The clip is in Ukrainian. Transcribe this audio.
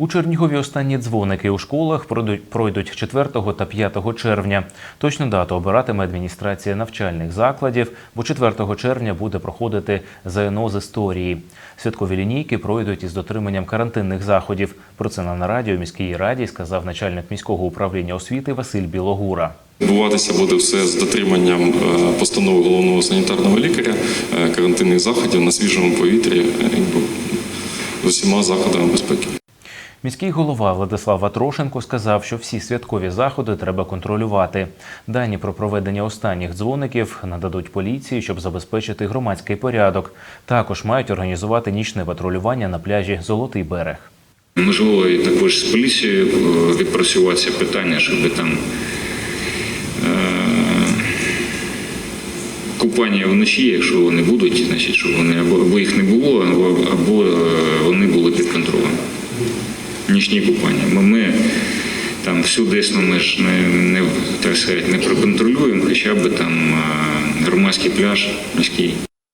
У Чернігові останні дзвоники у школах пройдуть- пройдуть 4 та 5 червня. Точну дату обиратиме адміністрація навчальних закладів, бо 4 червня буде проходити ЗНО з історії. Святкові лінійки пройдуть із дотриманням карантинних заходів. Про це на нараді у міській раді сказав начальник міського управління освіти Василь Білогура. Відбуватися буде все з дотриманням е, постанови головного санітарного лікаря, е, карантинних заходів на свіжому повітрі е, з усіма заходами безпеки. Міський голова Владислав Ватрошенко сказав, що всі святкові заходи треба контролювати. Дані про проведення останніх дзвоників нададуть поліції, щоб забезпечити громадський порядок. Також мають організувати нічне патрулювання на пляжі Золотий берег. Можливо, і також з поліцією е, відпрацюватися питання, щоб там е, купання вночі, якщо вони будуть, значить, щоб вони або їх не було, або, або е, вони були під контролем. Нічні купання. Ми, ми там всю десну ми ж не, не, так сказати, не проконтролюємо, хоча б там е, громадський пляж міський.